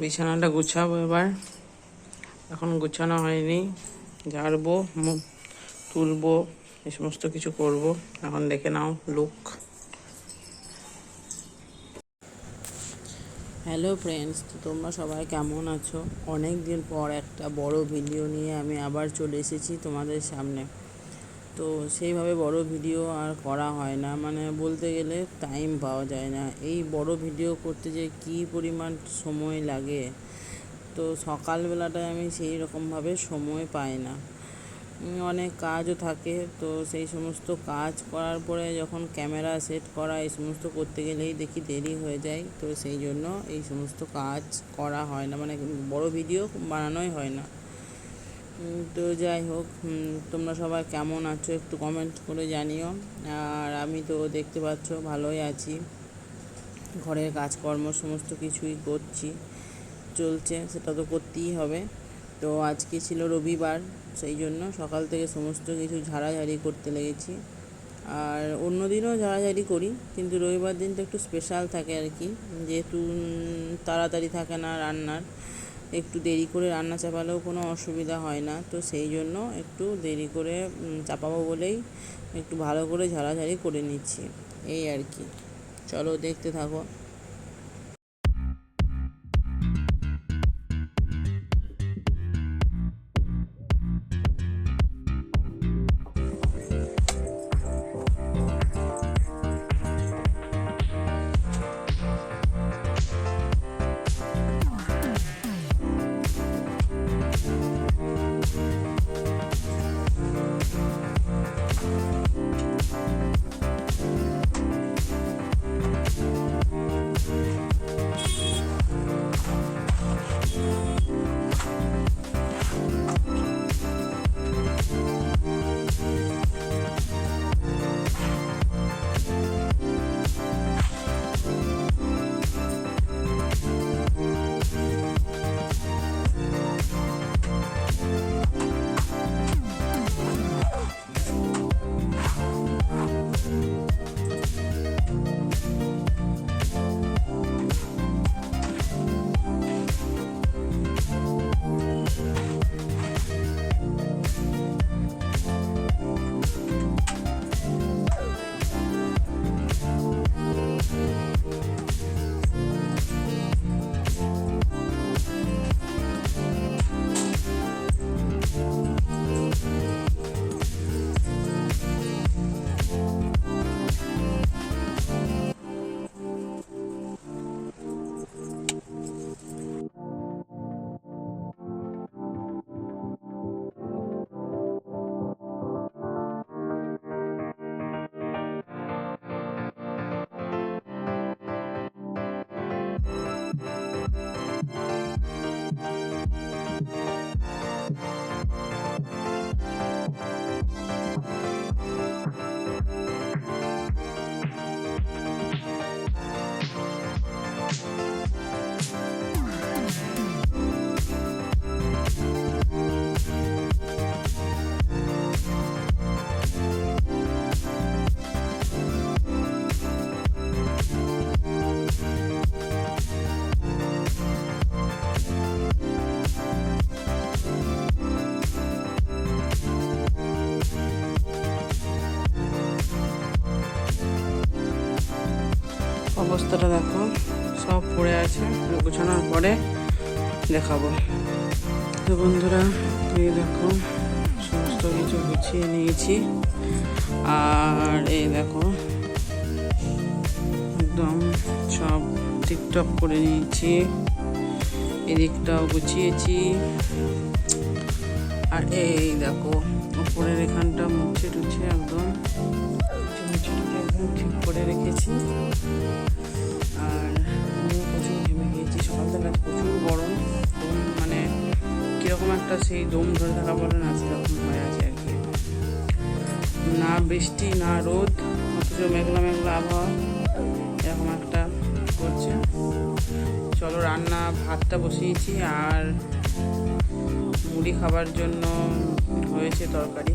বিছানাটা গুছাবো এবার। এখন গুছানো হয়নি। ঝাড়বো তুলবো, এ সমস্ত কিছু করব। এখন দেখে নাও লুক হ্যালো ফ্রেন্ডস তো তোমরা সবাই কেমন আছো? অনেক দিন পর একটা বড় ভিডিও নিয়ে আমি আবার চলে এসেছি তোমাদের সামনে। তো সেইভাবে বড় ভিডিও আর করা হয় না। মানে বলতে গেলে টাইম পাওয়া যায় না। এই বড় ভিডিও করতে যে কী পরিমাণ সময় লাগে? তো সকালবেলাটায় আমি সেই রকমভাবে সময় পাই না। অনেক কাজও থাকে। তো সেই সমস্ত কাজ করার পরে যখন ক্যামেরা সেট করা, এই সমস্ত করতে গেলেই দেখি দেরি হয়ে যায়। তো সেই জন্য এই সমস্ত কাজ করা হয় না। মানে বড় ভিডিও বানানোই হয় না। তো যাই হোক তোমরা সবাই কেমন আছো একটু কমেন্ট করে জানিও। আর আমি তো দেখতে পাচ্ছ ভালোই আছি। ঘরের কাজকর্ম সমস্ত কিছুই করছি, চলছে, সেটা তো করতেই হবে। তো আজকে ছিল রবিবার, সেই জন্য সকাল থেকে সমস্ত কিছু ঝাড়াঝাড়ি করতে লেগেছি। আর অন্য দিনও ঝাড়াঝাড়ি করি, কিন্তু রবিবার দিনটা একটু স্পেশাল থাকে আর কি। যেহেতু তাড়াতাড়ি থাকে না রান্নার একটু দেরি করে রান্না চাপালেও কোনো অসুবিধা হয় না। তো সেই জন্য একটু দেরি করে চাপাবো বলেই একটু ভালো করে ঝাড়াঝাড়ি করে নিচ্ছি। এই আর কি। চলো দেখতে থাকো। অবস্থাটা দেখো। সব পড়ে আছে গোছানোর পরে দেখাবো। তো বন্ধুরা, এই দেখো, সমস্ত কিছু গুছিয়ে নিয়েছি। আর এই দেখো, একদম সব টিকটক করে নিয়েছি। এদিকটাও গুছিয়েছি। আর এই দেখো কীরকম একটা সেই দম ধরে থাকা বলে না, সেরকম হয়ে আছে আর কি। না বৃষ্টি, না রোদ, অথচ মেঘলা মেঘলা আবহাওয়া, এরকম একটা করছে। চলো রান্না, ভাতটা বসিয়েছি আর মুড়ি খাবার জন্য হয়েছে তরকারি।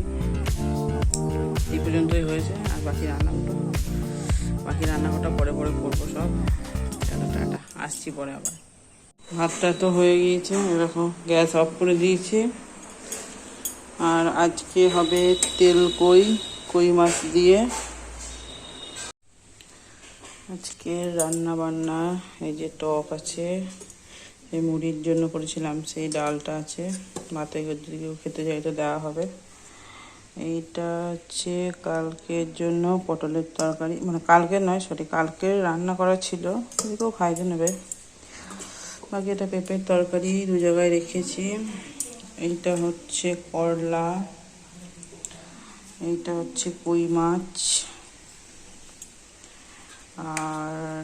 এই পর্যন্তই হয়েছে, আর বাকি রান্নাগুলো, বাকি রান্নাঘরটা পরে পরে করব সব। টাটা, আসছি পরে আবার। ভাতটা তো হয়ে গিয়েছে, এরকম গ্যাস অফ করে দিয়েছি। আর আজকে হবে তেল কই কই মাছ দিয়ে। আজকে রান্না বান্না এই যে টক আছে, এই মুড়ির জন্য করেছিলাম, সেই ডালটা আছে, ভাতে যদি কেউ খেতে চাই তো দেওয়া হবে। এইটা হচ্ছে কালকের জন্য পটলের তরকারি মানে কালকের নয় সরি কালকের রান্না করা ছিল কেউ খাইতে নেবে। বাকি এটা পেঁপের তরকারি দু জায়গায় রেখেছি। এইটা হচ্ছে করলা, এইটা হচ্ছে কই মাছ, আর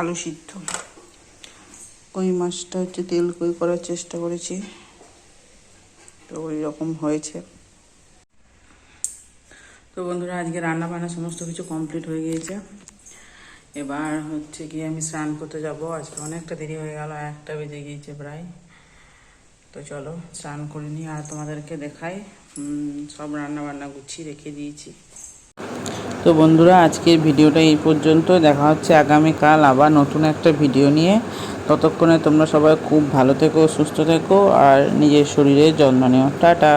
আলু সিদ্ধ। কই মাছটা হচ্ছে তেল কই করার চেষ্টা করেছি, তো ওই রকম হয়েছে। তো বন্ধুরা, আজকে রান্না বান্না সমস্ত কিছু কমপ্লিট হয়ে গিয়েছে। এবার হচ্ছে গিয়ে আমি স্নান করতে যাব। আজকে অনেকটা দেরি হয়ে গেল, একটা বেজে গিয়েছে প্রায়। তো চলো, স্নান করে নিই আর তোমাদেরকে দেখাই। সব রান্না বান্না গুছিয়ে রেখে দিয়েছি। তো বন্ধুরা, আজকের ভিডিওটা এই পর্যন্ত দেখা হচ্ছে আগামীকাল আবার নতুন একটা ভিডিও নিয়ে। ততক্ষণে তোমরা সবাই খুব ভালো থেকো, সুস্থ থেকো আর নিজের শরীরের যত্ন নিও। টাটা!